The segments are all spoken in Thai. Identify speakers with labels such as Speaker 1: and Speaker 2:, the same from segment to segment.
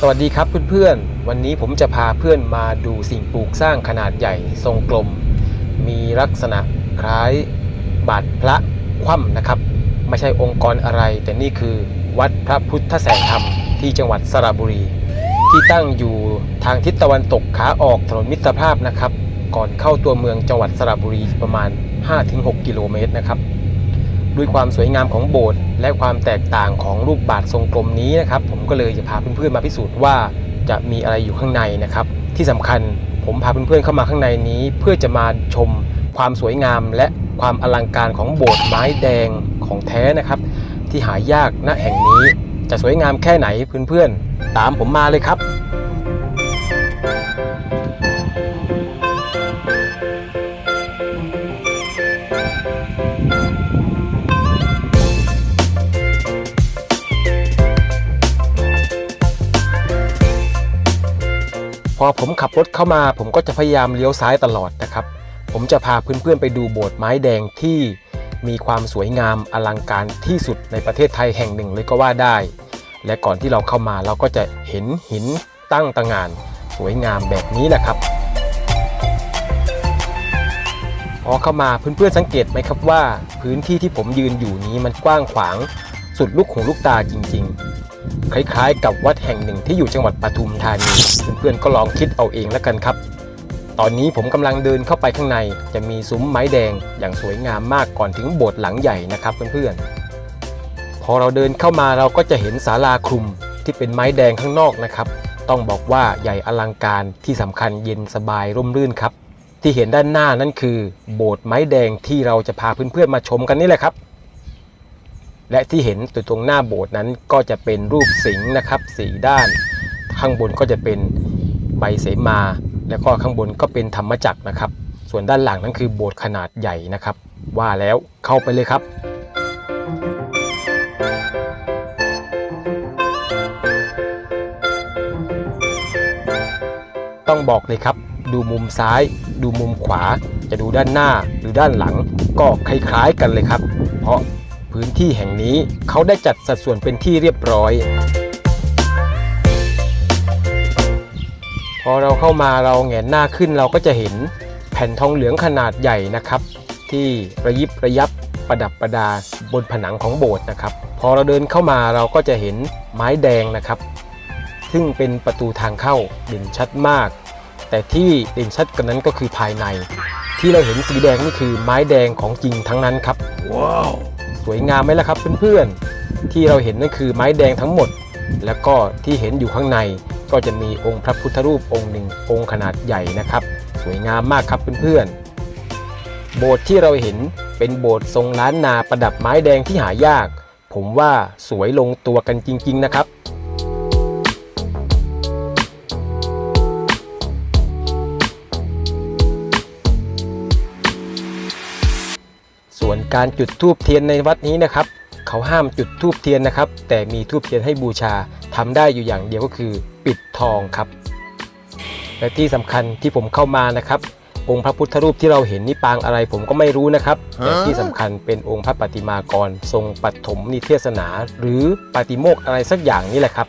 Speaker 1: สวัสดีครับเพื่อนๆ วันนี้ผมจะพาเพื่อนมาดูสิ่งปลูกสร้างขนาดใหญ่ทรงกลม มีลักษณะคล้ายบาทพระคว่ำนะครับ ไม่ใช่องค์กรอะไร แต่นี่คือวัดพระพุทธแสงธรรมที่จังหวัดสระบุรี ที่ตั้งอยู่ทางทิศตะวันตกขาออกถนนมิตรภาพนะครับ ก่อนเข้าตัวเมืองจังหวัดสระบุรีประมาณ 5-6 กิโลเมตรนะครับ ด้วยความสวยงามของโบสถ์และความแตกต่างของรูปบาททรงกลมนี้นะครับ ผมก็เลยจะพาเพื่อนๆมาพิสูจน์ว่าจะมีอะไรอยู่ข้างในนะครับ ที่สำคัญผมพาเพื่อนๆเข้ามาข้างในนี้ เพื่อจะมาชมความสวยงามและความอลังการของโบสถ์ไม้แดงของแท้นะครับ ที่หายากณแห่งนี้จะสวยงามแค่ไหนเพื่อนๆตามผมมาเลยครับ อผมขับรถเข้ามา ผมก็จะพยายามเลี้ยวซ้ายตลอดนะครับ ผมจะพาเพื่อนๆไปดูโบสถ์ไม้แดงที่มีความสวยงามอลังการที่สุดในประเทศไทยแห่งหนึ่งเลยก็ว่าได้ และก่อนที่เราเข้ามาเราก็จะเห็นหินตั้งตระหงานสวยงามแบบนี้แหละครับ พอเข้ามาเพื่อนๆสังเกตไหมครับว่า พื้นที่ที่ผมยืนอยู่นี้มันกว้างขวางสุดลูกหูลูกตาจริง ๆ คล้ายๆ กับวัดแห่งหนึ่งที่อยู่จังหวัดปทุมธานี เพื่อนๆก็ลองคิดเอาเองแล้วกันครับ ตอนนี้ผมกำลังเดินเข้าไปข้างใน จะมีซุ้มไม้แดงอย่างสวยงามมากก่อนถึงโบสถ์หลังใหญ่นะครับเพื่อนๆ พอเราเดินเข้ามาเราก็จะเห็นศาลาคลุมที่เป็นไม้แดงข้างนอกนะครับ ต้องบอกว่าใหญ่อลังการที่สำคัญเย็นสบายร่มรื่นครับ ที่เห็นด้านหน้านั่นคือ โบสถ์ไม้แดงที่เราจะพาเพื่อนๆมาชมกันนี่แหละครับ และที่เห็นตัวตรงหน้าโบสถ์นั้นก็จะเป็นรูปสิงห์นะครับสีด้าน ข้างบนก็จะเป็นใบเสมา แล้วก็ข้างบนก็เป็นธรรมจักรนะครับ ส่วนด้านหลังนั้นคือโบสถ์ขนาดใหญ่นะครับ ว่าแล้วเข้าไปเลยครับต้องบอกเลยครับ ดูมุมซ้าย ดูมุมขวา จะดูด้านหน้าหรือด้านหลัง ก็คล้ายๆกันเลยครับ เพราะ พื้นที่แห่งนี้เขาได้จัดสัดส่วนเป็นที่เรียบร้อย พอเราเข้ามาเราแงนหน้าขึ้นเราก็จะเห็นแผ่นทองเหลืองขนาดใหญ่นะครับ ที่ระยิบระยับประดับประดาบนผนังของโบสถ์นะครับ พอเราเดินเข้ามาเราก็จะเห็นไม้แดงนะครับ ซึ่งเป็นประตูทางเข้าเด่นชัดมาก แต่ที่เด่นชัดกันนั้นก็คือภายใน ที่เราเห็นสีแดงนี่คือไม้แดงของจริงทั้งนั้นครับ
Speaker 2: ว้าว
Speaker 1: สวยงามไหมล่ะครับเพื่อนๆ ที่เราเห็นนั่นคือไม้แดงทั้งหมด แล้วก็ที่เห็นอยู่ข้างในก็จะมีองค์พระพุทธรูปองค์หนึ่งองค์ขนาดใหญ่นะครับ สวยงามมากครับเพื่อนๆ โบสถ์ที่เราเห็นเป็นโบสถ์ทรงล้านนาประดับไม้แดงที่หายาก ผมว่าสวยลงตัวกันจริง ๆ นะครับ การจุดธูปเทียนในวัดนี้นะครับเขาห้ามจุดธูปเทียนนะครับ แต่มีธูปเทียนให้บูชาทำได้อยู่อย่างเดียวก็คือปิดทองครับ และที่สำคัญที่ผมเข้ามานะครับ องค์พระพุทธรูปที่เราเห็นนี่ปางอะไรผมก็ไม่รู้นะครับแต่ที่สำคัญเป็นองค์พระปฏิมากร ทรงปฐมนิเทศนา หรือปาฏิโมกข์อะไรสักอย่างนี่แหละครับ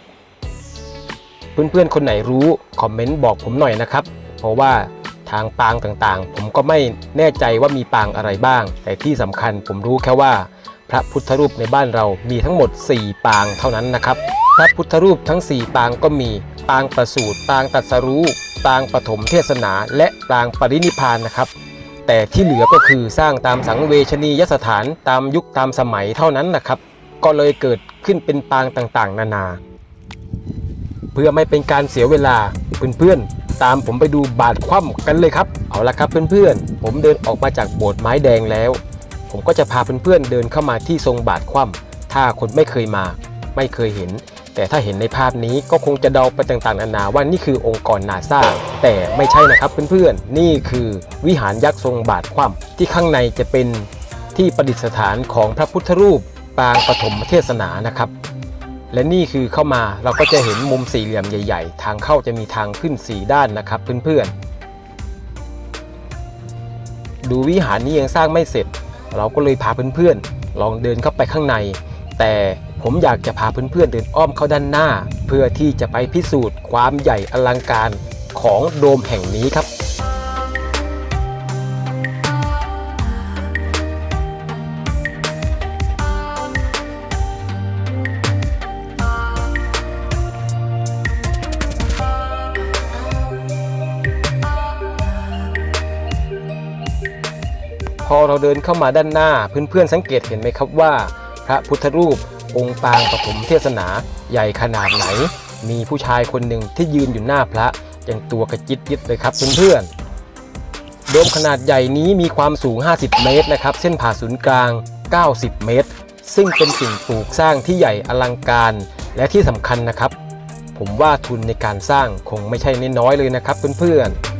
Speaker 1: เพื่อนๆคนไหนรู้คอมเมนต์บอกผมหน่อยนะครับ เพราะว่า ทางปางต่างๆ ผมก็ไม่แน่ใจว่ามีปางอะไรบ้าง แต่ที่สำคัญผมรู้แค่ว่า พระพุทธรูปในบ้านเรามีทั้งหมด 4 ปางเท่านั้นนะครับ พระพุทธรูปทั้ง 4 ปางก็มีปางประสูติปางตรัสรู้ปางปฐมเทศนา และปางปรินิพพานนะครับ แต่ที่เหลือก็คือสร้างตามสังเวชนียสถานตามยุคตามสมัยเท่านั้นนะครับ ก็เลยเกิดขึ้นเป็นปางต่างๆ นานา เพื่อไม่เป็นการเสียเวลาเพื่อนๆ ตามผมไปดูบาทคว่ำกันเลยครับ เอาละครับเพื่อนๆ ผมเดินออกมาจากโบสถ์ไม้แดงแล้ว ผมก็จะพาเพื่อนๆเดินเข้ามาที่ทรงบาทคว่ำถ้าคนไม่เคยมา ไม่เคยเห็น แต่ถ้าเห็นในภาพนี้ก็คงจะเดาไปต่างๆนานาว่านี่คือองค์กรนาซาแต่ไม่ใช่นะครับเพื่อนๆ นี่คือวิหารยักษ์ทรงบาทคว่ำที่ข้างในจะเป็นที่ประดิษฐานของพระพุทธรูปปางปฐมเทศนานะครับ และนี่คือเข้ามาเราก็จะเห็นมุมสี่เหลี่ยมใหญ่ ๆ ทางเข้าจะมีทางขึ้น 4 ด้านนะครับเพื่อนๆ ดูวิหารนี้ยังสร้างไม่เสร็จ เราก็เลยพาเพื่อนๆ ลองเดินเข้าไปข้างใน แต่ผมอยากจะพาเพื่อนๆเดินอ้อมเข้าด้านหน้า เพื่อที่จะไปพิสูจน์ความใหญ่อลังการของโดมแห่งนี้ครับ พอเราเดินเข้ามาด้านหน้าเพื่อนๆสังเกตเห็นไหมครับว่า พระพุทธรูปองค์ปางปฐมเทศนาใหญ่ขนาดไหน มีผู้ชายคนหนึ่งที่ยืนอยู่หน้าพระยังตัวกระจิตยิดเลยครับเพื่อนๆโดมขนาดใหญ่นี้มีความสูง 50 เมตรนะครับ เส้นผ่าศูนย์กลาง 90 เมตร ซึ่งเป็นสิ่งปลูกสร้างที่ใหญ่อลังการ และที่สำคัญนะครับ ผมว่าทุนในการสร้างคงไม่ใช่น้อยเลยนะครับเพื่อนๆ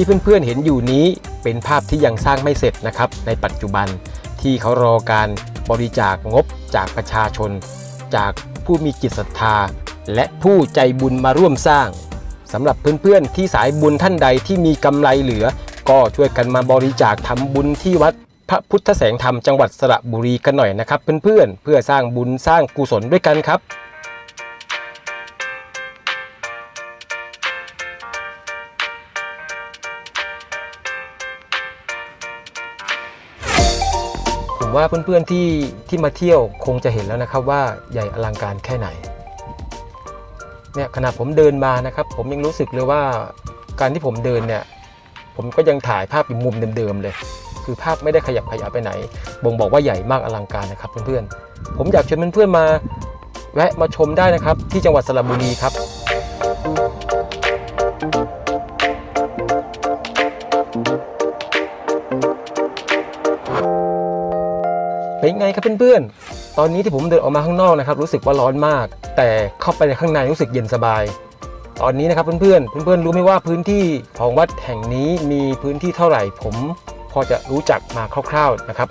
Speaker 1: ที่เพื่อนๆเห็นอยู่นี้เป็นภาพที่ยังสร้างไม่เสร็จนะครับ ในปัจจุบันที่เขารอการบริจาคงบจากประชาชน จากผู้มีจิตศรัทธา และผู้ใจบุญมาร่วมสร้างสำหรับเพื่อนๆที่สายบุญท่านใดที่มีกำไรเหลือ ก็ช่วยกันมาบริจาคทำบุญที่วัดพระพุทธแสงธรรมจังหวัดสระบุรีกันหน่อยนะครับ เพื่อนๆเพื่อสร้างบุญสร้างกุศลด้วยกันครับ ผมว่าเพื่อนๆที่ที่มาเที่ยวคงจะเห็นแล้วนะครับว่าใหญ่อลังการแค่ไหนเนี่ยขณะผมเดินมานะครับ ผมยังรู้สึกเลยว่าการที่ผมเดินเนี่ยผมก็ยังถ่ายภาพอยู่มุมเดิมๆเลย คือภาพไม่ได้ขยับขยายไปไหน บ่งบอกว่าใหญ่มากอลังการนะครับเพื่อนๆผมอยากชวนเพื่อนๆมาแวะมาชมได้นะครับที่จังหวัดสระบุรีครับ ครับเพื่อนๆ ตอนนี้ที่ผมเดินออกมาข้างนอกนะครับรู้สึกว่าร้อนมาก แต่เข้าไปในข้างในรู้สึกเย็นสบาย ตอนนี้นะครับเพื่อนๆ เพื่อนๆรู้ไหมว่าพื้นที่ของวัดแห่งนี้มีพื้นที่เท่าไหร่ ผมพอจะรู้จักมาคร่าวๆนะครับ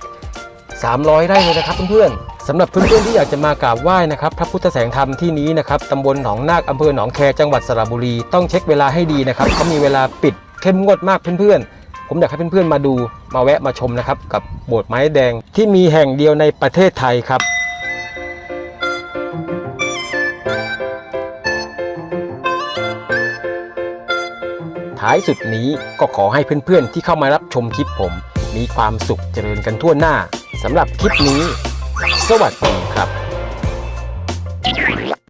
Speaker 1: 300 ไร่เลยนะครับเพื่อนๆสำหรับเพื่อนๆที่อยากจะมากราบไหว้นะครับพระพุทธแสงธรรมที่นี้นะครับตำบลหนองนาคอำเภอหนองแคจังหวัดสระบุรี ต้องเช็คเวลาให้ดีนะครับเขามีเวลาปิดเข้มงวดมากเพื่อนๆ ผมอยากให้เพื่อนๆมาดูมาแวะมาชมนะครับ กับโบสถ์ไม้แดงที่มีแห่งเดียวในประเทศไทยครับท้ายสุดนี้ก็ขอให้เพื่อนๆที่เข้ามารับชมคลิปผม มีความสุขเจริญกันทั่วหน้าสำหรับคลิปนี้ สวัสดี